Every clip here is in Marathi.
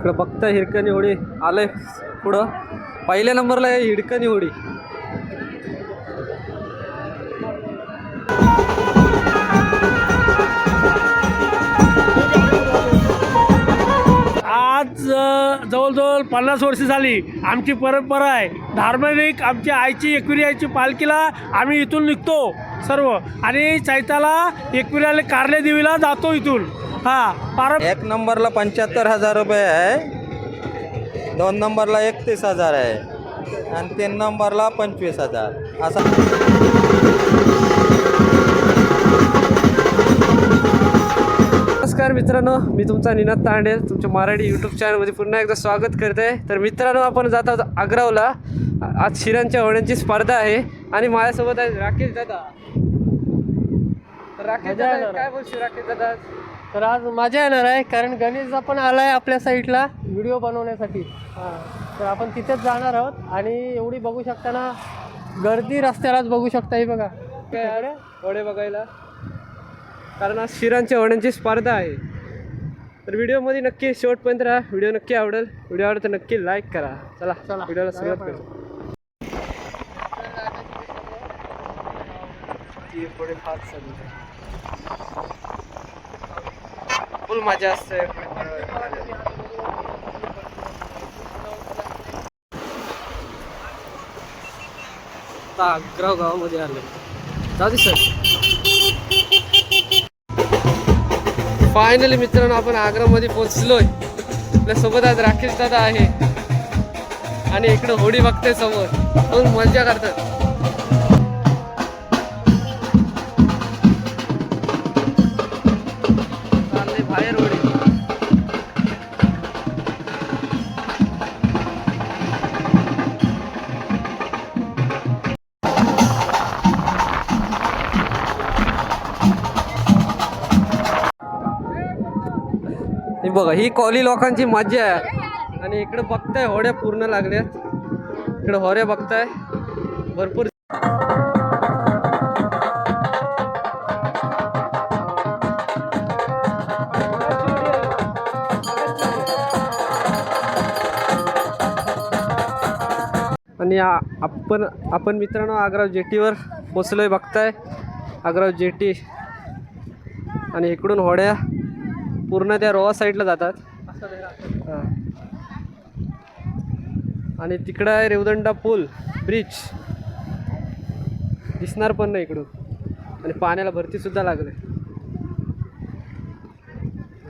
इकडं बघता हिरकणी होडी आलंय पुढं. पहिल्या नंबरला आहे हिडकणी होडी आज जवळजवळ पन्नास वर्ष झाली आमची परंपरा आहे. धार्मिक आमची आईची एकविरी आईची पालखीला आम्ही इथून निघतो सर्व. आणि चैताला एकविराला कारले देवीला जातो इथून. हा पार एक नंबरला पंच्याहत्तर हजार रुपये आहे. दोन नंबरला एकतीस हजार आहे. आणि तीन नंबरला पंचवीस हजार. असा नमस्कार मित्रांनो मी तुमचा निनाद तांडे. तुमच्या मराठी यूट्यूब चॅनलमध्ये पुन्हा एकदा स्वागत करते तर मित्रांनो आपण जात आहोत आग्रावला. आज शिरांच्या होण्याची स्पर्धा आहे. आणि माझ्यासोबत आहे राकेश दादा. राकेश दादा. काय बोलशील राकेश दादा? तर आज मजा येणार आहे कारण गणेश पण आला आहे आपल्या साईडला व्हिडिओ बनवण्यासाठी. हां. तर आपण तिथेच जाणार आहोत आणि एवढी बघू शकता ना गर्दी रस्त्यालाच बघू शकता ही बघा. काय अरे होडे बघायला. कारण आज शिरांच्या होण्याची स्पर्धा आहे. तर व्हिडिओमध्ये नक्की शेवटपर्यंत राहा. व्हिडिओ नक्की आवडेल. व्हिडिओ आवडेल तर नक्की लाईक करा. चला चला, व्हिडिओला सुरुवात करू. पुढे आहे. फुल मजा असते. आता अग्राव गावामध्ये आले जाऊ दे सर. फायनली मित्रांनो आपण आग्रामध्ये पोहोचलोय. आपल्यासोबत आज राकेश दादा आहे. आणि इकडं होडी बघते समोर. पण मजा करतात. बघा ही कॉली लोकांची मजा आहे. आणि इकडे बघताय होड्या पूर्ण लागल्यात. इकडे होड्या बघताय. भरपूर आणि आपण आपण मित्रांनो आग्राव जेटीवर पोचलोय बघताय. आग्राव जेटी आणि इकडून होड्या. पूर्ण त्या रोवा साईडला जातात. आणि तिकडं आहे रेवदंडा पूल ब्रिज दिसणार पण नाही इकडून. आणि पाण्याला भरती सुद्धा लागले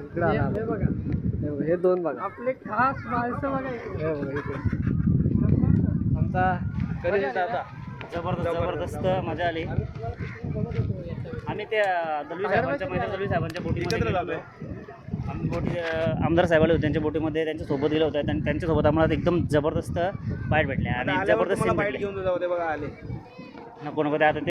इकडं आला आला. हे बघा, हे दोन बघा. आपले खास माणसं बघा हे बघा इकडे आमचा गणेश दादा. जबरदस्त जबरदस्त मजा आली. आम्ही त्या दलवी साहेबांच्या दलवी साहेबांच्या बोटीमध्ये. आम्ही बोटी आमदार साहेब आले होते त्यांच्या बोटीमध्ये त्यांच्यासोबत गेलो होतो आणि त्यांच्यासोबत आम्हाला एकदम जबरदस्त बाईट भेटले. आणि जबरदस्त scene भेटले. नको नको ते आता ते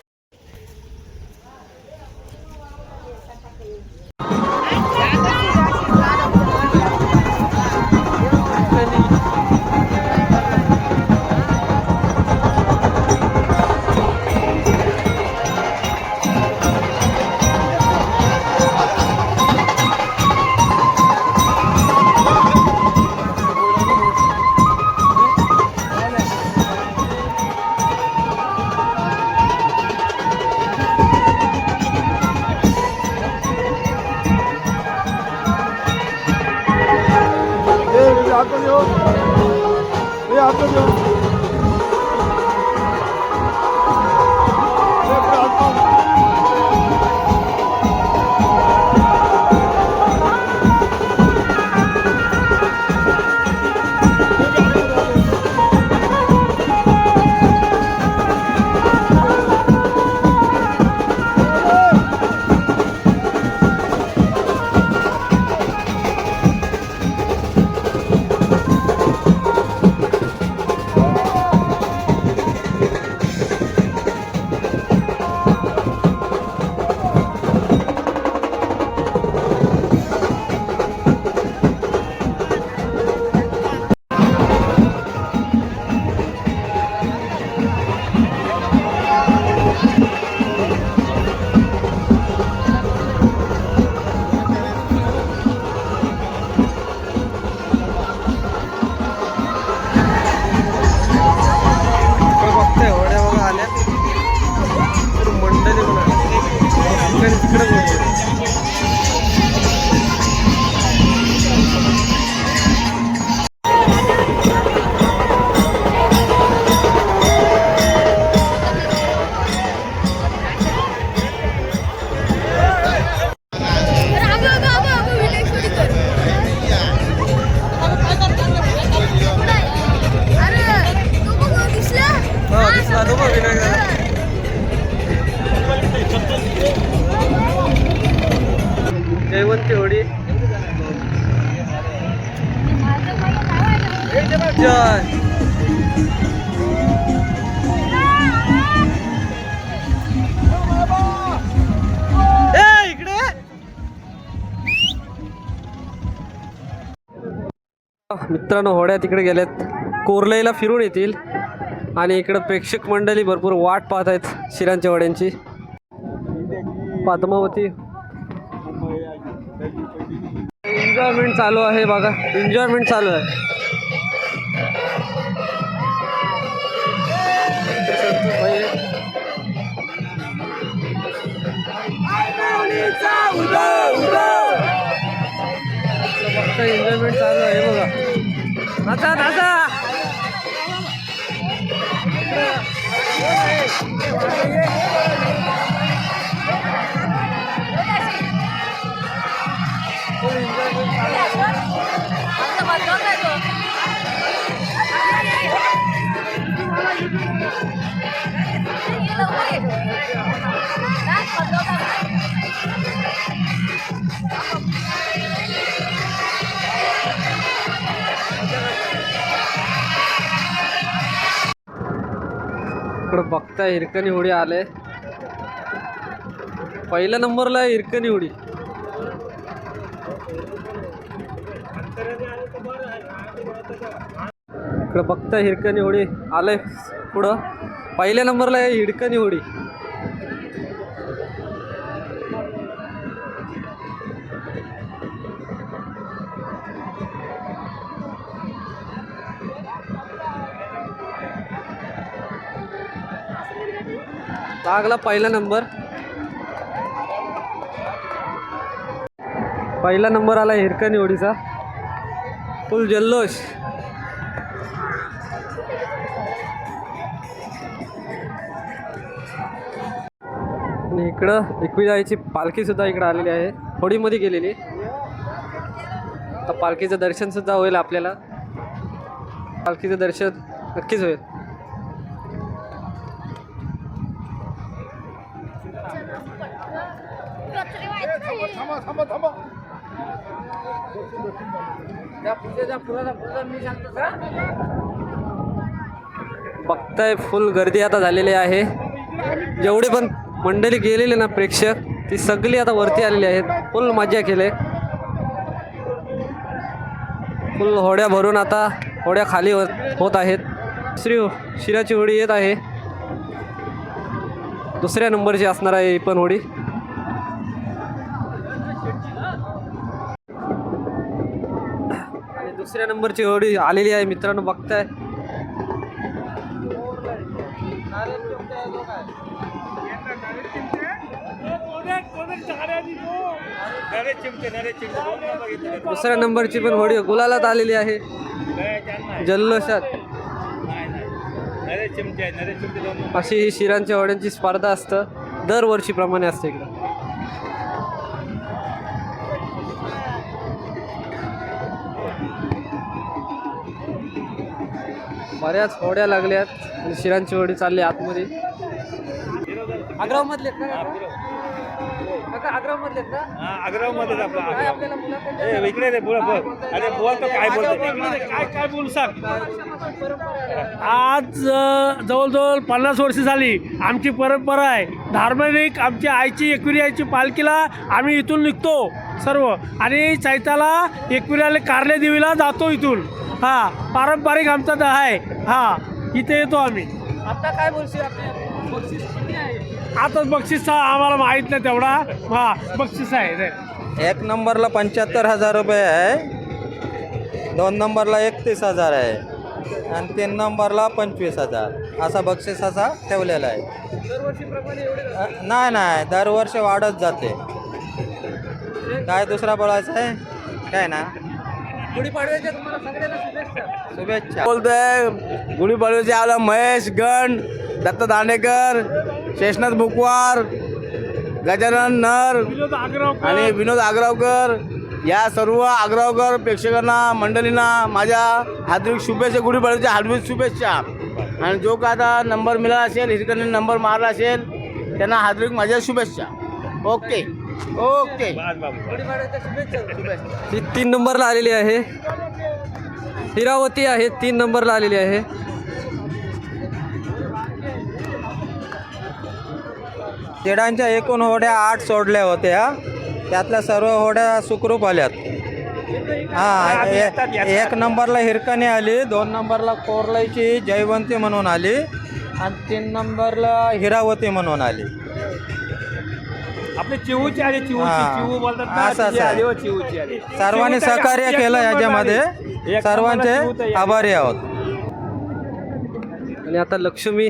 앞에서 मित्रांनो होड्या तिकडे गेल्यात कोरलईला फिरून येतील. आणि इकडं प्रेक्षक मंडळी भरपूर वाट पाहत आहेत शिरांच्या वड्यांची पद्मावती. एन्जॉयमेंट चालू आहे बघा. एन्जॉयमेंट चालू आहे. 맞아 맞아 Hãy subscribe बघताय हिरकणी होडी आले. पहिल्या नंबरला आहे हिरकणी इकडं बघताय हिरकणी होडी आलंय पुढं. पहिल्या नंबरला आहे हिरकणी होडी लागला पहिला नंबर. पहिला नंबर आला हिरकणी निवडीचा. फुल जल्लोष. आणि इकडं एकविराईची पालखी सुद्धा इकडं आलेली आहे. होडीमध्ये गेलेली. आता पालखीचं दर्शन सुद्धा होईल आपल्याला. पालखीचं दर्शन नक्कीच होईल. बघताय फुल गर्दी आता झालेली आहे. जेवढे पण मंडळी गेलेले ना प्रेक्षक ती सगळी आता वरती आलेली आहेत. फुल मजा केले. फुल होड्या भरून आता होड्या खाली होत होत आहेत. श्री हो-, शिराची होडी येत आहे. दुसऱ्या नंबरची असणार आहे ही पण होडी. दुसऱ्या नंबरची होडी आलेली आहे मित्रांनो बघताय. दुसऱ्या नंबरची पण होडी गुलालात आलेली आहे. जल्लोषात. अशी ही शिरांच्या होड्यांची स्पर्धा असतं. दरवर्षीप्रमाणे असते इकडं. बऱ्याच होड्या लागल्यात. आणि शिरांची होडी चालली आतमध्ये. आग्राव मधले आग्राव मधले ना आग्रावमध्ये काय आपल्याला मुलाखत इकडे रे बोला बोल. अरे बोल तो काय बोलतो. काय काय बोल सांग. आज जवळजवळ पन्नास वर्ष झाली. आमची परंपरा आहे. धार्मिक आमच्या आईची एकविरी आईची पालखीला आम्ही इथून निघतो सर्व. आणि चैताला एकविराला कारले देवीला जातो इथून. हा पारंपरिक आमचा द आहे. हा इथे येतो आम्ही. आता काय बोलशील आपल्या बक्षीस किती आहे? आता बक्षीस आम्हाला माहीत नाही तेवढा. हा बक्षीस आहे एक नंबरला पंच्याहत्तर हजार रुपये आहे. दोन नंबरला एकतीस हजार आहे. आणि तीन नंबरला पंचवीस हजार. असा बक्षीस असा ठेवलेला आहे. नाही नाही. दरवर्षी वाढत जाते. काय दुसरा बोलायचं आहे? काय ना? गुढीपाडव्याच्या तुम्हाला सगळ्यांना शुभेच्छा. शुभेच्छा. बोलतोय गुढीपाडव्याचे आला महेश गण दत्त दांडेकर शेषनाथ मुकवार गजानन नर विनोद आग्रावकर. आणि विनोद आग्रावकर. या सर्व आग्रावकर प्रेक्षकांना मंडळींना माझ्या हार्दिक शुभेच्छा गुढीपाडव्याच्या हार्दिक शुभेच्छा. आणि जो का आता नंबर मिळाला असेल हिरकणी नंबर मारला असेल त्यांना हार्दिक माझ्या शुभेच्छा. ओके. ओके. ही तीन नंबरला आलेली आहे. हिरावती आहे तीन नंबरला आलेली आहे. तिडांच्या एकूण होड्या आठ सोडल्या होत्या. त्यातल्या सर्व होड्या सुखरूप आल्यात. हा एक नंबरला हिरकणी आली दोन नंबरला कोरलाईची जयवंती म्हणून आली आणि तीन नंबरला हिरावती म्हणून आली. आपले चिवूची आली चिवूची हा. चिवू बोलतात ना असं तिची असं. आली हो चिवूची आली सर्वांनी चिवूची सहकार्य एक केलं याच्यामध्ये आली. एक सर्वांचे नंबरला. आभारी आहोत आणि आता लक्ष्मी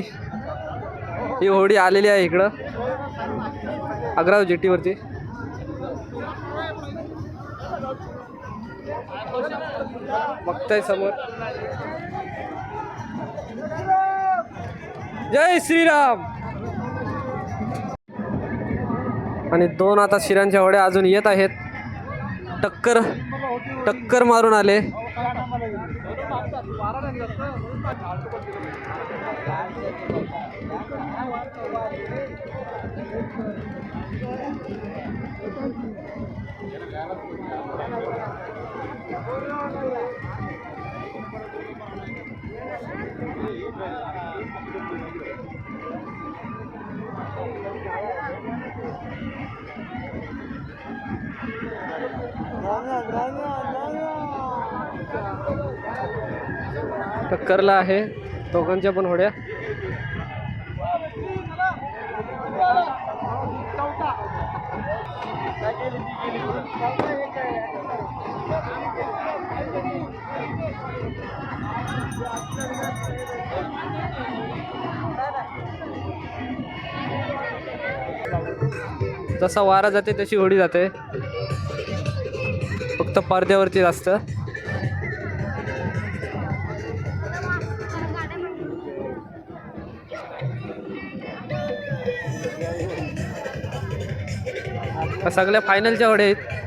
ही होडी आलेली आहे इकडं अग्राव जेटीवरती बघताय समोर जय श्रीराम आणि दोन आता शिरांच्या होड्या अजून येत आहेत. टक्कर टक्कर मारून आले. टक्करला आहे. दोघांच्या पण होड्या. जसा वारा जाते तशी होडी जाते. फक्त पडद्यावरती जास्त. सगळ्या फायनलच्या होड्या आहेत.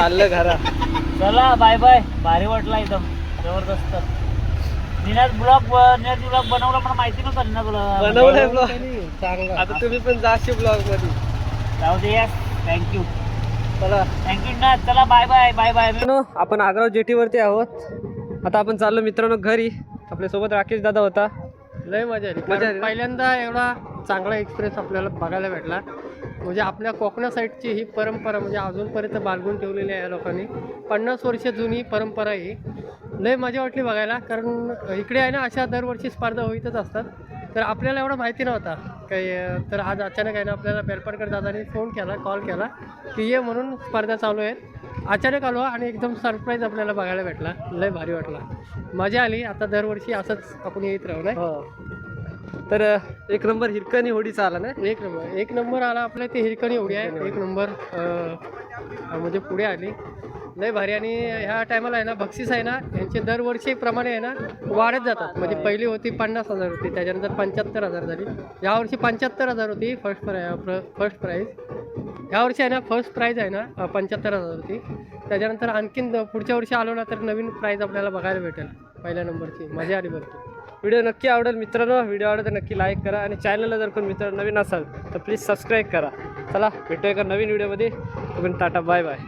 चाललं घरा. चला बाय बाय भारी वाटला एकदम. जबरदस्त. निनाद ब्लॉग निनाद ब्लॉग बनवला मला माहिती नव्हतं निनाद ब्लॉग. बनवलंय ब्लॉग. आता तुम्ही पण जाशी ब्लॉगमध्ये जाऊ दे थँक्यू चला. Thank you Ninad. चला बाय बाय बाय बाय मित्रांनो आपण आग्राव जेटीवरती आहोत. आता आपण चाललो मित्रांनो घरी. आपल्यासोबत राकेश दादा होता. लय मजा आली. मजा कारण आली ना? पहिल्यांदा एवढा चांगला एक्सपिरियन्स आपल्याला बघायला भेटला. म्हणजे आपल्या कोकणा साईडची ही परंपरा म्हणजे अजूनपर्यंत बाळगून ठेवलेली आहे या लोकांनी. पन्नास वर्ष जुनी परंपरा ही. लय मजा वाटली बघायला कारण इकडे आहे ना अशा दरवर्षी स्पर्धा होईतच असतात. तर आपल्याला एवढं माहिती नव्हता. काही तर आज अचानक आहे ना आपल्याला बेलपाडकर दादाने फोन केला कॉल केला की ये म्हणून स्पर्धा चालू आहेत. अचानक आलो आणि एकदम सरप्राईज आपल्याला बघायला भेटला. लय भारी वाटला. मजा आली. आता दरवर्षी असंच आपण येत राहू ना हो. तर एक नंबर हिरकणी होडीचा आला ना? एक नंबर. एक नंबर आला आपल्या ते हिरकणी होडी आहे. एक नंबर म्हणजे पुढे आली. लय भारी. आणि ह्या टायमाला आहे ना बक्षीस आहे ना यांचे दरवर्षीप्रमाणे आहे ना वाढत जातात. म्हणजे पहिली होती पन्नास हजार होती त्याच्यानंतर पंच्याहत्तर हजार झाली. यावर्षी पंच्याहत्तर हजार होती फर्स्ट प्राय फर्स्ट प्राईज यावर्षी आहे ना फर्स्ट प्राईज आहे ना पंच्याहत्तर हजार होती. त्याच्यानंतर आणखीन पुढच्या वर्षी आलो ना तर नवीन प्राईज आपल्याला बघायला भेटेल. पहिल्या नंबरची. मजा आली बघतो व्हिडिओ नक्की आवडेल मित्रांनो व्हिडिओ आवडेल तर नक्की लाईक करा आणि चॅनलला जर कोण मित्र नवीन असाल तर प्लीज सबस्क्राईब करा. चला भेटूया एका नवीन व्हिडिओमध्ये. तुम्ही टाटा बाय बाय